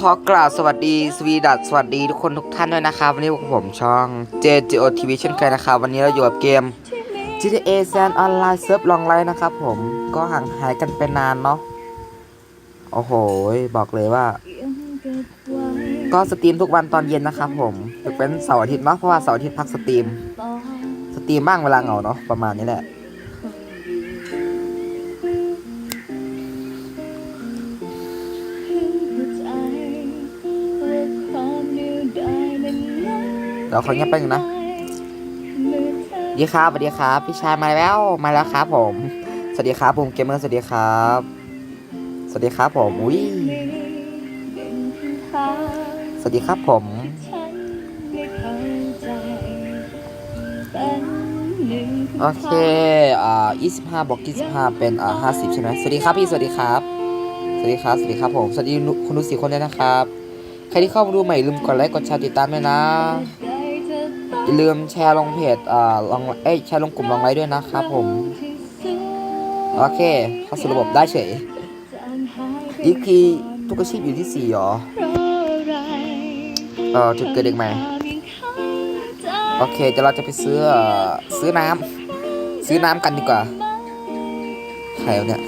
ขอกราบสวัสดีสวีดัสสวัสดีทุกคนทุกท่านด้วยนะครับ วันนี้ผมช่อง JJO TV เช่นเคยนะครับ วันนี้เราอยู่กับเกม GTA San Online Surf Long Life นะครับผมก็ห่างหายกันไปนานเนาะโอ้โห บอกเลยว่า ก็สตรีมทุกวันตอนเย็นนะครับผมยกเป็นเสาร์อาทิตย์เนาะเพราะว่าเสาร์อาทิตย์พักสตรีม สตรีมบ้างเวลาเหงาเนาะประมาณนี้แหละ ดี๋ยวขอเงียบไปหนึ่งนะดีครับสวัสดีครับ พี่ชายมาแล้วมาแล้วครับผม สวัสดีครับผมเกมเมอร์สวัสดีครับ สวัสดีครับผมอุ้ยสวัสดีครับผมโอเคอ่า25บวก25 เป็นอ่า50 ใช่ไหมสวัสดีครับพี่ สวัสดีครับ สวัสดีครับ สวัสดีครับผม สวัสดีคุณดูสี่คนด้วยนะครับ ใครที่เข้ามาดูใหม่ลืมกดไลค์ กดแชร์ติดตามด้วยนะ อย่าลืมแชร์ลงเพจอ่าลองเอ้ยแชร์ลงกลุ่มลองไลค์ด้วยนะครับผม โอเค เข้าสู่ระบบได้เฉยอีกทีทุกอาชีพอยู่ที่สี่หรอเออจุดเกิดเด็กใหม่ โอเคเดี๋ยวเราจะไปซื้ออ่อซื้อน้ำซื้อน้ำกันดีกว่าใครเนี่ย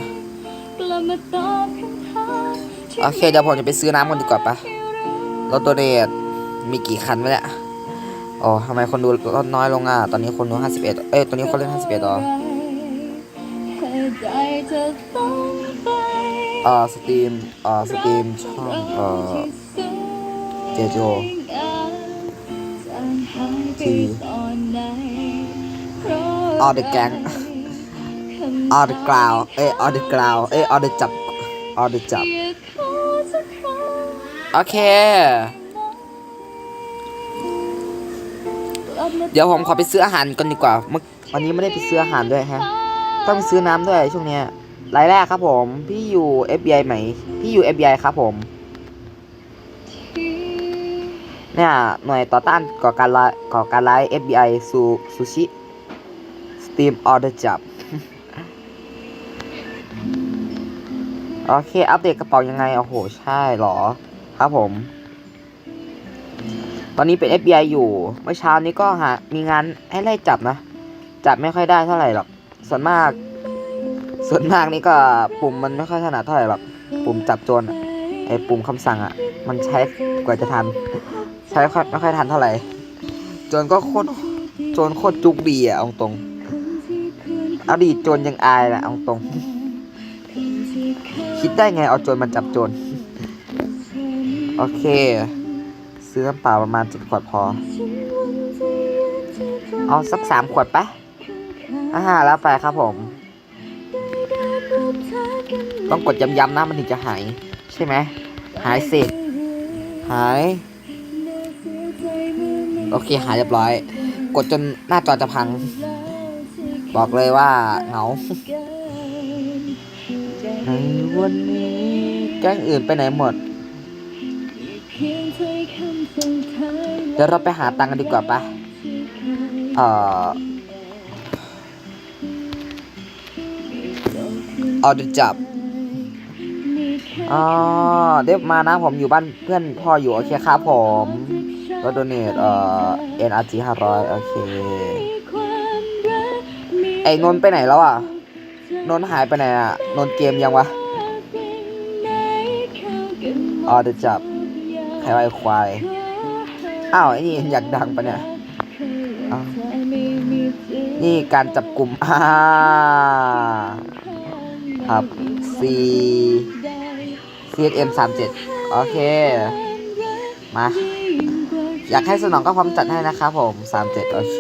โอเคเดี๋ยวผมจะไปซื้อน้ำกันดีกว่าปะรถตัวเดทมีกี่คันวะเนี่ย อ๋อทำไมคนดูลดน้อยลงอะ ตอนนี้คนดู51เอ้ย ตอนนี้คนเล่น51หรอเอ่อสตรีมเอ่อสตรีมช่องเอ่อเจโจทีวี All the gang All the ground เอ้ย All the ground เอ้ย All the จับ All the จับ โอเค เดี๋ยวผมขอไปซื้ออาหารก่อนดีกว่าเมื่อวันนี้ไม่ได้ไปซื้ออาหารด้วยฮะ ต้องไปซื้อน้ำด้วยช่วงเนี้ยรายแรกครับผม พี่อยู่ FBI ไหม พี่อยู่ FBI ครับผม เนี่ย หน่วยต่อต้านก่อการร้ายก่อการร้าย FBI ซูซูชิสตีมออเดอร์จับโอเค อัปเดตกระเป๋ายังไง โอ้โห ใช่หรอ ครับผม ตอนนี้เป็น FBI อยู่เมื่อเช้านี้ก็หา มีงานให้ไล่จับนะ จับไม่ค่อยได้เท่าไหร่หรอก ส่วนมาก ส่วนมากนี่ก็ปุ่มมันไม่ค่อยถนัดเท่าไหร่หรอก ปุ่มจับโจรไอ้ปุ่มคำสั่งอะมันใช้กว่าจะทัน ใช้ไม่ค่อยไม่ค่อยทันเท่าไหร่ โจรก็โคตร โจรโคตรจุกดีอะเอาตรง อดีตโจรยังอายแหละเอาตรง คิดได้ไงเอาโจรมันจับโจร โอเค ซื้อน้ำเปล่าประมาณเจ็ดขวดพอ เอาสักสามขวดปะอ่าแล้วไปครับผม ต้องกดย้ำๆนะมันถึงจะหาย ใช่ไหม หายเสร็จ หาย โอเคหายเรียบร้อย กดจนหน้าจอจะพัง บอกเลยว่าเหงาในวันนี้แก๊งอื่นไปไหนหมด เดี๋ยวเราไปหาตังค์กันดีกว่าปะเอ่อเอาเดจับอ๋อเดฟมานะผมอยู่บ้านเพื่อนพ่ออยู่โอเคครับผมก็โดเนทเอ่อ NRG ห้าร้อยโอเค ไอ้นนไปไหนแล้วอะ นนหายไปไหนอะ นนเกมยังวะอ๋อเดี๋ยวจับใครว่าไอ้ควาย อ้าวไอ้นี่อยากดังปะเนี่ยอ้าวนี่การจับกลุ่มอ่าครับ C CSM 3 7โอเค มา อยากให้สนองก็พร้อมจัดให้นะครับผม 37 โอเค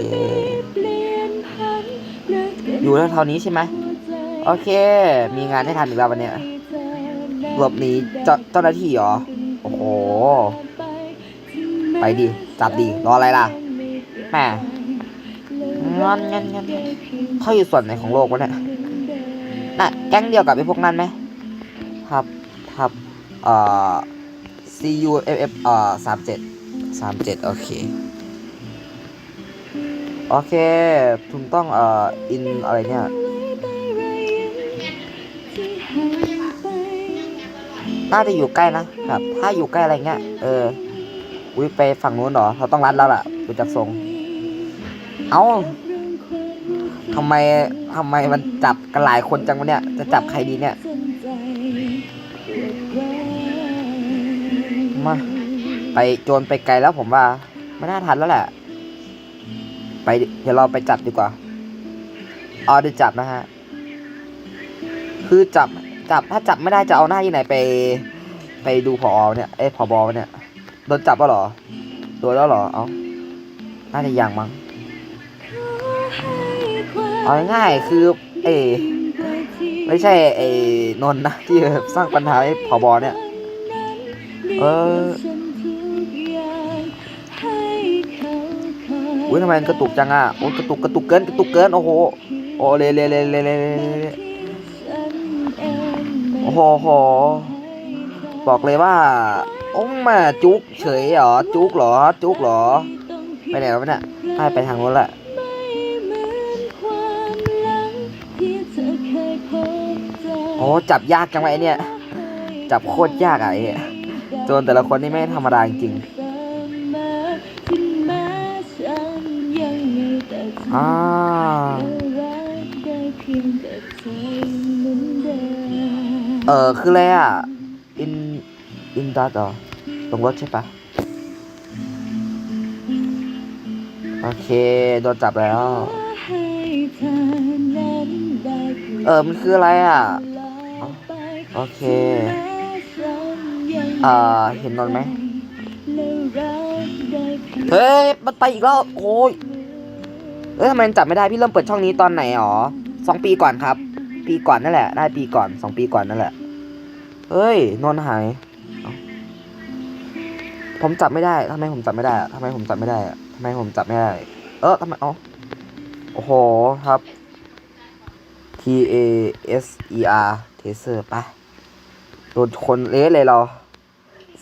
อยู่เท่านี้ใช่ไหมโอเค มีงานให้ทำอีกแล้ววันนี้หลบหนีเจ้าเจ้าหน้าที่เหรอ โอ้โห ไปดิ จับดิรออะไรล่ะแหมงอนงอนงอนเขาอยู่ส่วนไหนของโลกวะเนี่ยน่ะแก๊งเดียวกับไอ้พวกนั้นไหมครับครับเอ่อ C U F F เอ่อสามเจ็ดสามเจ็ดโอเคโอเคคุณต้องเอ่ออินอะไรเนี่ยน่าจะอยู่ใกล้นะแบบถ้าอยู่ใกล้อะไรเงี้ย เออ อุ้ยไปฝั่งนู้นเหรอ เราต้องรัดแล้วล่ะดูจากทรง เอ้าทำไมทำไมมันจับกันหลายคนจังวะเนี่ย จะจับใครดีเนี่ย มา ไปโจรไปไกลแล้วผมว่า ไม่น่าทันแล้วแหละ ไปเดี๋ยวเราไปจับดีกว่า เอาเดี๋ยวจับนะฮะ คือจับจับถ้าจับไม่ได้จะเอาหน้าที่ไหนไป ไปดูพอเนี่ย เอ้ยพอบอเนี่ย โดนจับแล้วเหรอโดนแล้วเหรอ เอาน่าจะยังมั้งเอาง่ายๆคือเอไม่ใช่ไอ้นนท์นะที่สร้างปัญหาให้พอบอเนี่ย เอออุ้ยทำไมมันกระตุกจังอะโอ้ยกระตุกกระตุกเกินกระตุกเกินโอ้โหโอ้เลยเลยเลยเลยเลยเลยโอ้โหโหบอกเลยว่า โอ้มาจุกเฉยเหรอ จุกเหรอ จุกเหรอ ไปไหนวะเนี่ยไปไปทางโน้นแหละโอ้จับยากจังวะไอเนี่ย จับโคตรยากอะไอ้เนี่ยโจรแต่ละคนนี่ไม่ธรรมดาจริงอ่าเออคืออะไรอะอินอินดัตเหรอ ตรงรถใช่ปะโอเค โดนจับแล้ว เออ มันคืออะไรอะ โอเคอ่าเห็นนนท์ไหม เฮ้ย มันไปอีกแล้ว โอ้ยเอ้ยทำไมมันจับไม่ได้ พี่เริ่มเปิดช่องนี้ตอนไหนหรอสองปีก่อนครับ ปีก่อนนั่นแหละ ได้ปีก่อนสองปีก่อนนั่นแหละ เฮ้ยนนท์หายเอ้า ผมจับไม่ได้ทำไมผมจับไม่ได้ทำไมผมจับไม่ได้ทำไมผมจับไม่ได้ เออทำไมอ๋อโอ้โหครับ T A S E R Taser ไปโดนคนเละเลยเรา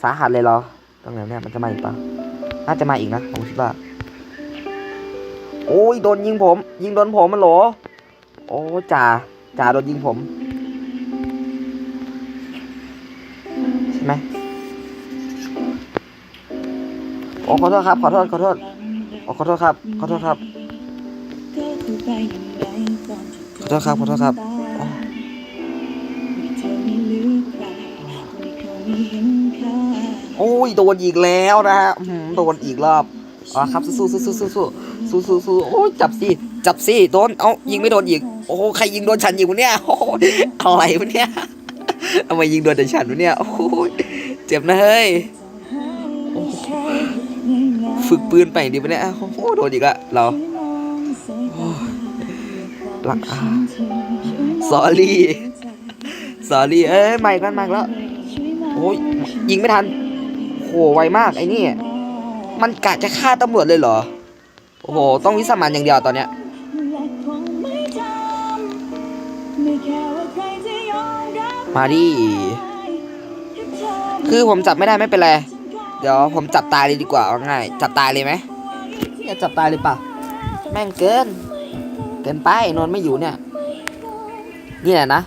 สาหัสเลยเราตรงไหนเนี่ยมันจะมาอีกปะน่าจะมาอีกนะผมคิดว่า โอ้ยโดนยิงผม ยิงโดนผมมันหรอโอ้จ่าจ่าโดนยิงผม โอ้ขอโทษครับ ขอโทษขอโทษโอ้ขอโทษครับ ขอโทษครับ ขอโทษครับ ขอโทษครับโอ้ยโดนอีกแล้วนะฮะอื้อหือโดนอีกรอบอ๋อครับสู้สู้สู้สู้สู้สู้สู้สู้โอ้ยจับสิจับสิโดนเอ้ายิงไม่โดนอีกโอ้ใครยิงโดนฉันยิงวะเนี่ยโอ้อะไรวะเนี่ยทำไมยิงโดนแต่ฉันวะเนี่ยโอ้เจ็บนะเฮ้ย ฝึกปืนไปดีปะเนี่ยโอ้โหโดนอีกละเราหลักอ่าสอรี่สอรี่เอ้ยใหม่กันใหม่แล้วโอ้ยยิงไม่ทันโหไวมากไอ้นี่มันกะจะฆ่าตำรวจเลยเหรอโอ้โหต้องวิสามันอย่างเดียวตอนเนี้ยมาดิคือผมจับไม่ได้ไม่เป็นไร เดี๋ยวผมจับตายเลยดีกว่าเอาง่าย จับตายเลยไหมเนี่ยจับตายเลยเปล่าแม่งเกิน เกินไปนอนไม่อยู่เนี่ย เนี่ยนะ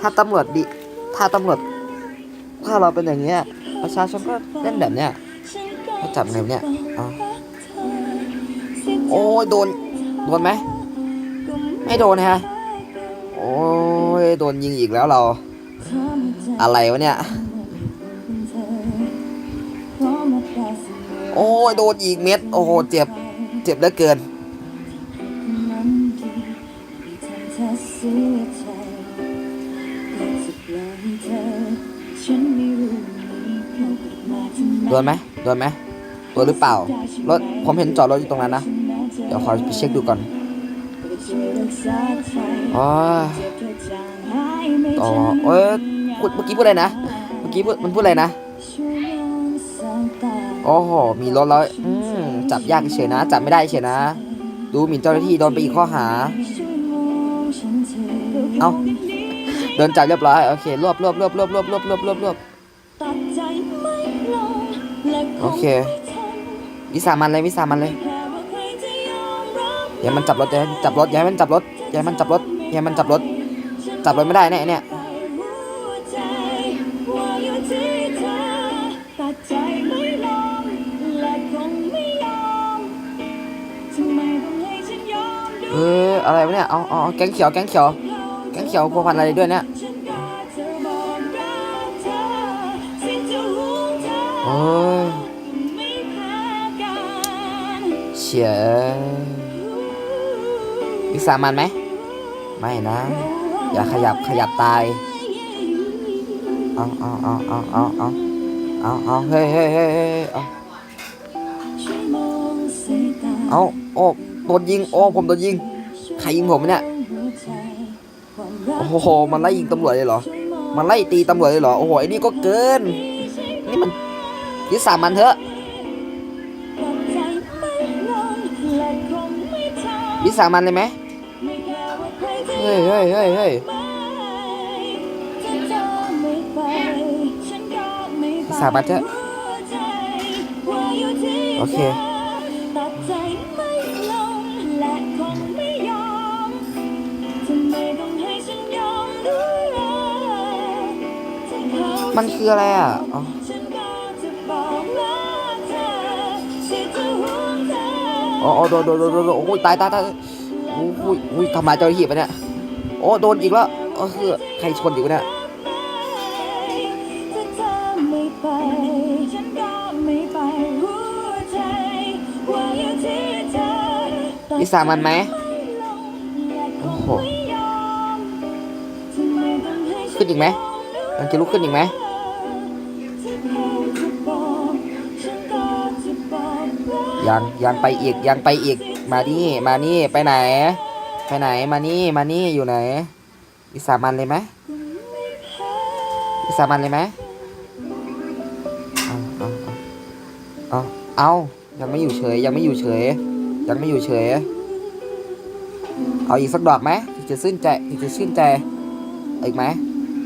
ถ้าตำรวจดิถ้าตำรวจ ถ้าเราเป็นอย่างเงี้ยประชาชนก็เล่นแบบเนี้ยเขาจับไงวะเนี่ยเอาโอ้ยโดน โดนไหม ไม่โดนฮะ โอ้ยโดนยิงอีกแล้วเรา อะไรวะเนี่ย โอ้ยโดนอีกเม็ด โอ้โหเจ็บ เจ็บเหลือเกิน โดนไหมโดนไหมโดนหรือเปล่า รถ ผมเห็นจอดรถอยู่ตรงนั้นนะ เดี๋ยวขอไปเช็คดูก่อนอ๋อต่อเอ้ยเมื่อกี้พูดอะไรนะ เมื่อกี้พูดมันพูดอะไรนะ อ้โหมีรถแล้วอืมจับยากเฉยนะ จับไม่ได้เฉยนะ ดูหมิ่นเจ้าหน้าที่โดนไปอีกข้อหา เอาโดนจับเรียบร้อยโอเครวบรวบรวบรวบรวบรวบรวบรวบรวบโอเควิสามันเลยวิสามันเลยอย่ามันจับรถอย่ามันจับรถอย่ามันจับรถอย่ามันจับรถอย่ามันจับรถ จับรถไม่ได้แน่เนี่ย อะไรวะเนี่ยเอาเอาเอาแก๊งเขียว แก๊งเขียว แก๊งเขียวพัวพันอะไรด้วยเนี่ยโอ้ยเฉียวิสามันไหม ไม่นะ อย่าขยับขยับตาย เอาเอาเอาเอาเอาเอาเอาเอาเฮ้ยเฮ้ยเฮ้ยเฮ้ยเอาเอาโอ้โดนยิง โอ้ ผมโดนยิง ใครยิงผมเนี่ย โอ้โห มันไล่ยิงตำรวจเลยเหรอ มันไล่ตีตำรวจเลยเหรอ โอ้โหไอ้นี่ก็เกิน นี่มันวิสามันเถอะวิสามันเลยไหมเฮ้ยเฮ้ยเฮ้ยเฮ้ยสาบัดเถอะ โอเค มันคืออะไรอะอ๋อโอ้โดนโดนโดนโดนโอ้ยตายตายตายโอ้ยโอ้ยทำลาเจ้าหน้าที่ปะเนี่ยโอ้โดนอีกแล้วเออคือใครชนอีกวะเนี่ยอีสามันไหมโอ้โหโหขึ้นอีกไหมมันจะลุกขึ้นอีกไหม ยังยังไปอีกยังไปอีก มานี่มานี่ไปไหน ไปไหนมานี่มานี่อยู่ไหนวิสามันเลยไหมวิสามันเลยไหมเอาเอาเอาเอาเอายังไม่อยู่เฉย ยังไม่อยู่เฉย ยังไม่อยู่เฉย เอาอีกสักดอกไหมถึงจะชื่นใจถึงจะชื่นใจอาอีกไหม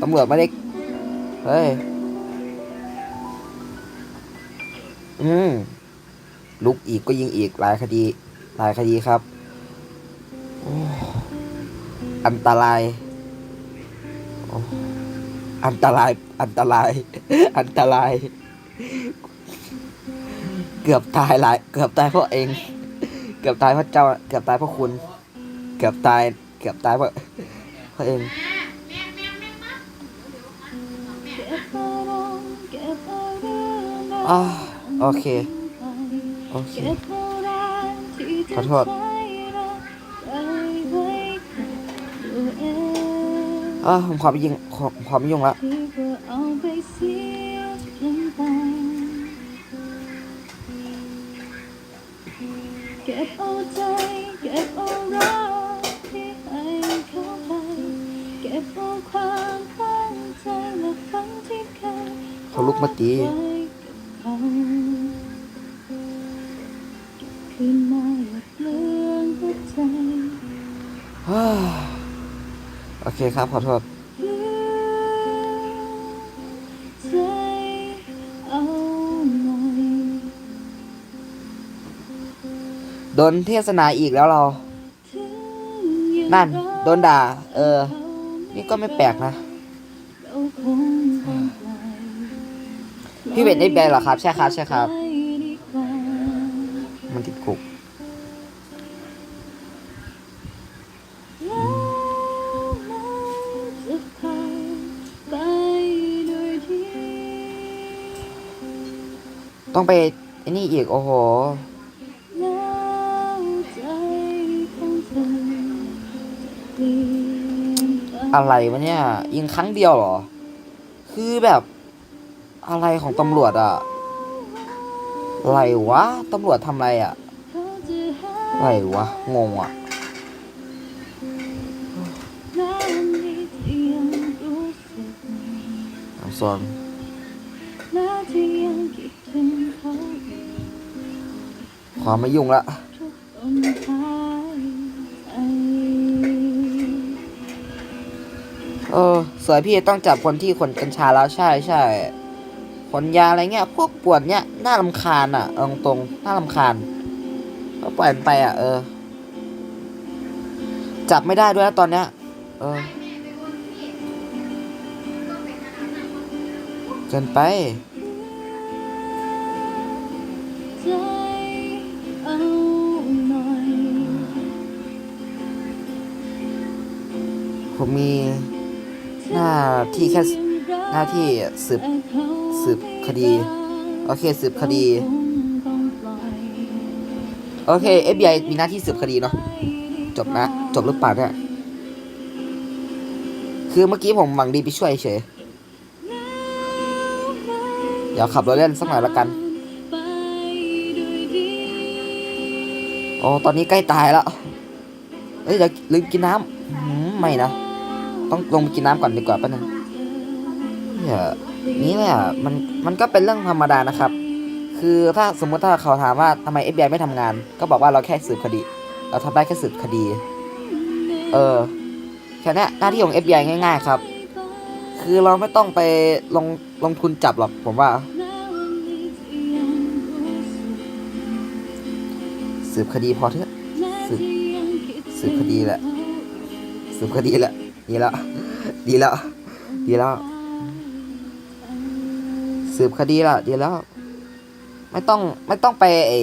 ตำรวจไม่ได้เฮ้ย อืม ลุกอีกก็ยิงอีกหลายคดี หลายคดีครับโอ้อันตรายโอ้อันตราย อันตราย อันตราย เกือบตายหลาย เกือบตายเพราะเอง เกือบตายเพราะเจ้า เกือบตายเพราะคุณ เกือบตาย เกือบตายเพราะเพราะเอง อ่าโอเคโอเคขอโทษอ่าผมขอไปยิงขอขอไม่ยุ่งละที่ก็เอาไปเสียเพียงตายเก็บเอาใจเก็บเอารักที่ให้เขาไปเก็บเอาความตั้งใจและฝันที่เคยเขาลุกมาตี โอเคครับ ขอโทษโดนเทศนาอีกแล้วเรา นั่น โดนด่า เออ นี่ก็ไม่แปลกนะ พี่เวทได้แบนเหรอครับ ใช่ครับ ใช่ครับ ต้องไปไอ้นี่อีก โอ้โหอะไรวะเนี่ยยิงครั้งเดียวเหรอ คือแบบอะไรของตำรวจอะอะไรวะตำรวจทำอะไรอะอะไรวะ งงอะแล้วน ขอไม่ยุ่งละทุกลมหายใจเออสวยพี่ต้องจับคนที่ขนกัญชาแล้วใช่ใช่ขนยาอะไรเงี้ย พวกปวดเนี้ยน่าลำคาญอะเอาตรงๆน่าลำคาญก็ปล่อยมันไปอะ เออ จับไม่ได้ด้วยนะตอนเนี้ย เออเกินไป ผมมีหน้าที่แค่หน้าที่สืบสืบคดี โอเคสืบคดี โอเค FBI มีหน้าที่สืบคดีเนาะจบนะจบหรือเปล่าเนี่ยคือเมื่อกี้ผมหวังดีไปช่วยเฉย เดี๋ยวขับรถเล่นสักหน่อยละกัน โอ้ ตอนนี้ใกล้ตายแล้วเอ้ยเดี๋ยวลืมกินน้ำไม่นะ ต้องลงไปกินน้ำก่อนดีกว่าป๊บนึงเนี่ยนี่แหละมันมันก็เป็นเรื่องธรรมดานะครับ คือถ้าสมมุติถ้าเขาถามว่าทำไม FBI ไม่ทำงาน ก็บอกว่าเราแค่สืบคดี เราทำได้แค่สืบคดี เออแค่นี้หน้าที่ของ FBI ง่าย ๆ ครับ คือเราไม่ต้องไปลงลงทุนจับหรอกผมว่า สืบคดีพอเถอะสืบสืบคดีแหละสืบคดีแหละ ดีแล้ว ดีแล้ว ดีแล้ว สืบคดีละดีแล้ว ไม่ต้องไม่ต้องไปเอ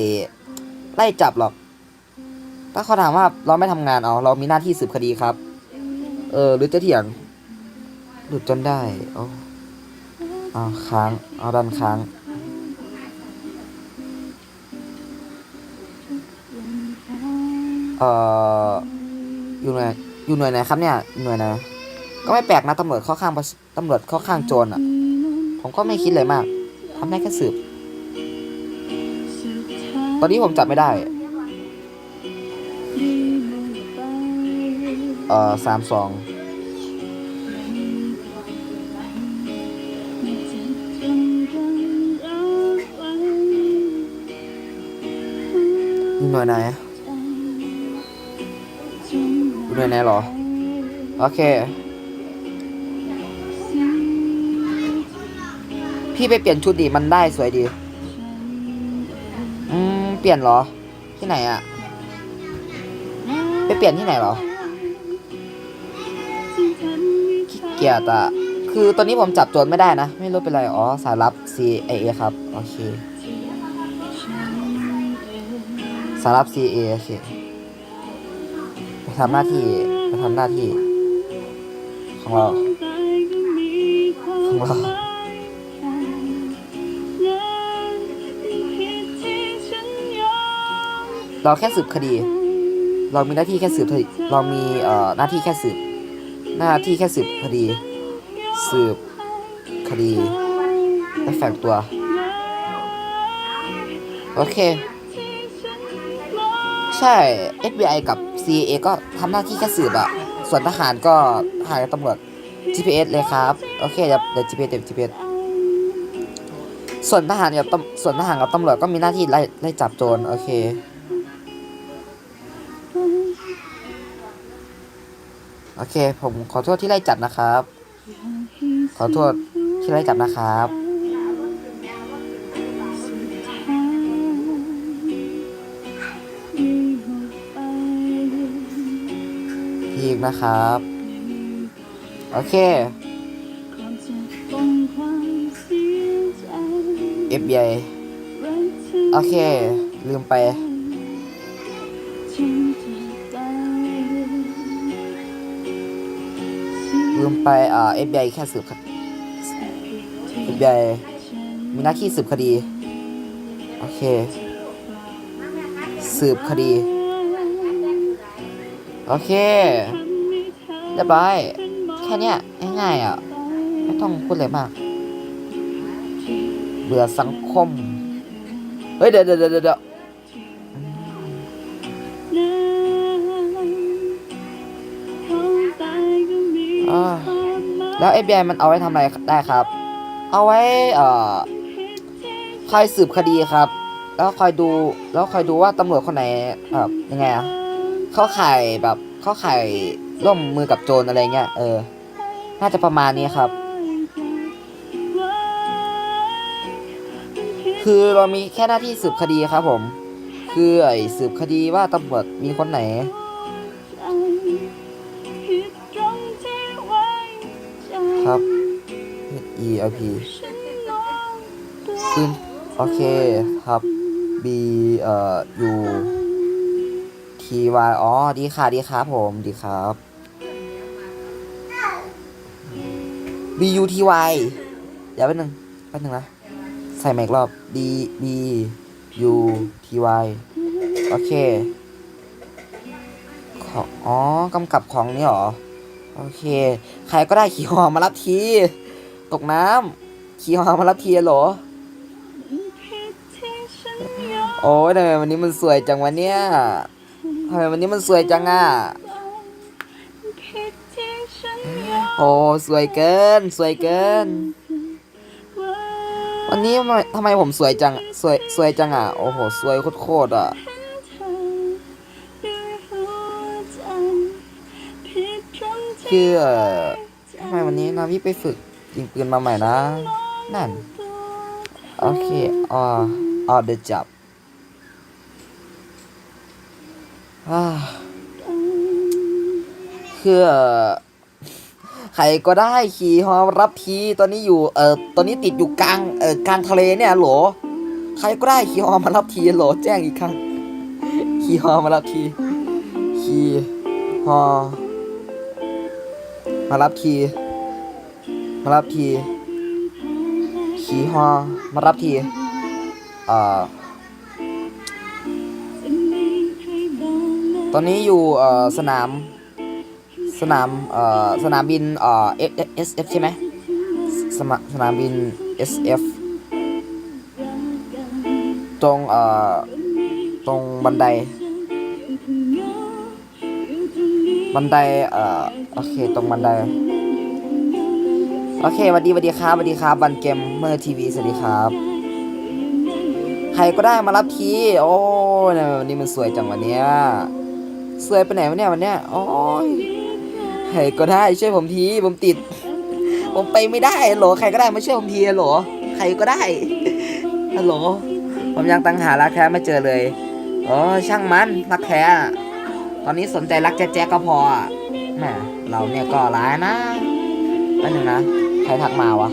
ไล่จับหรอก ถ้าเขาถามว่าเราไม่ทำงานเอาเรามีหน้าที่สืบคดีครับ เออ หรือจะเถียง หลุดจนได้โอ้เอาค้าง เอาดันค้างเอ่ออยู่หน อยู่หน่วยไหนครับเนี่ยหน่วยไหนก็ไม่แปลกนะตำรวจเข้าข้างตำรวจเข้าข้างโจรอะ ผมก็ไม่คิดเลยมากทำได้แค่สืบ ตอนนี้ผมจับไม่ได้ เอ่อสามสองหน่วยไหน อยู่หน่วยไหนเหรอ โอเค พี่ไปเปลี่ยนชุดดิมันได้สวยดี อืม เปลี่ยนหรอ ที่ไหนอะไปเปลี่ยนที่ไหนหรอเกียจอะคือตอนนี้ผมจับโจรไม่ได้นะ ไม่รู้เป็นไร อ๋อ สายลับ CIA ครับ โอเค สายลับ C A โอเค ทำหน้าที่ไปทำหน้าที่ ของเราของเราเราแค่สืบคดี เรามีหน้าที่แค่สืบเรามีเอ่อหน้าที่แค่สืบ หน้าที่แค่สืบคดี สืบคดีและแฝงตัว โอเค ใช่ FBI กับ CIA ก็ทำหน้าที่แค่สืบอะส่วนทหารก็ทหารกับตำรวจ GPS เลยครับ โอเคเดี๋ยวเดี๋ยว GPS เดี๋ยว GPS ส่วนทหารกับตำส่วนทหารกับตำรวจก็มีหน้าที่ไล่ไล่จับโจรโอเค โอเค ผมขอโทษที่ไล่จับนะครับ ขอโทษที่ไล่จับนะครับ นะครับ โอเค FBI โอเค ลืมไป ลืมไป อ่า FBI แค่สืบคดี FBI มีหน้าที่สืบคดี โอเค สืบคดี โอเค เรียบร้อย แค่เนี้ยง่ายๆอะ ไม่ต้องพูดอะไรมาก เบื่อสังคม เฮ้ย เดี๋ยวเดี๋ยวเดี๋ยวเดี๋ยวอ่าแล้ว FBI มันเอาไว้ทำอะไรได้ครับ เอาไว้ เอ่อคอยสืบคดีครับ แล้วคอยดู แล้วคอยดูว่าตำรวจคนไหนแบบยังไงอะเข้าข่ายแบบเข้าข่าย ร่วมมือกับโจรอะไรเงี้ยเออ น่าจะประมาณนี้ครับ คือเรามีแค่หน้าที่สืบคดีครับผม คือไอ้สืบคดีว่าตำรวจมีคนไหน ครับ E L P ขึ้นโอเคครับ B เอ่อ U T Y อ๋อ ดีค่ะ ดีครับผม ดีครับ B U T Y เดี๋ยวแป๊บนึงแป๊บนึงนะ ใส่ใหม่อีกรอบ B B U T Y โอเค ของอ๋อกำกับของนี่หรอ โอเค ใครก็ได้ขี่หอมารับที ตกน้ำขี่หอมารับทีเหรอ โอ้ยทำไมวันนี้มันสวยจังวะเนี่ยทำไมวันนี้มันสวยจังอะ โอ้สวยเกิน สวยเกิน วันนี้ทำไมทำไมผมสวยจัง สวย สวยจังอะ โอ้โห สวยโคตรๆอะ คือทำไมวันนี้นาวิไปฝึกยิงปืนมาใหม่นะ นั่น โอเคอ๋ออ๋อเดจับอ่าคือ ใครก็ได้ขี่ฮอรับทีตอนนี้อยู่เอ่อตอนนี้ติดอยู่กลางเอ่อกลางทะเลเนี่ยโหล ใครก็ได้ขี่ฮอมารับทีโหลแจ้งอีกครั้งขี่ฮอมารับทีขี่ฮอมารับทีมารับทีขี่ฮอมารับทีเอ่อตอนนี้อยู่เอ่อสนาม สนามเอ่อสนามบินเอ่อ F S F ใช่ไหมสมาสนามบิน S F ตรงเอ่อตรงบันได บันไดเอ่อโอเคตรงบันได โอเคสวัสดีสวัสดีครับสวัสดีครับบันเกมเมอร์ทีวีสวัสดีครับ ใครก็ได้มารับทีโอ้ยวันนี้มันสวยจังวันเนี้ยสวยไปไหนวะเนี่ยวันเนี้ยโอ้ย ใครก็ได้ช่วยผมทีผมติด ผมไปไม่ได้หรอใครก็ได้มาช่วยผมทีหรอใครก็ได้ฮัลโหลผมยังตั้งหารักแท้ไม่เจอเลยโอ้ยช่างมันรักแท้ตอนนี้สนใจรักแจ๊กก็พอแหมเราเนี่ยก็ร้ายนะนั่นหนึงนะใครทักมาวะ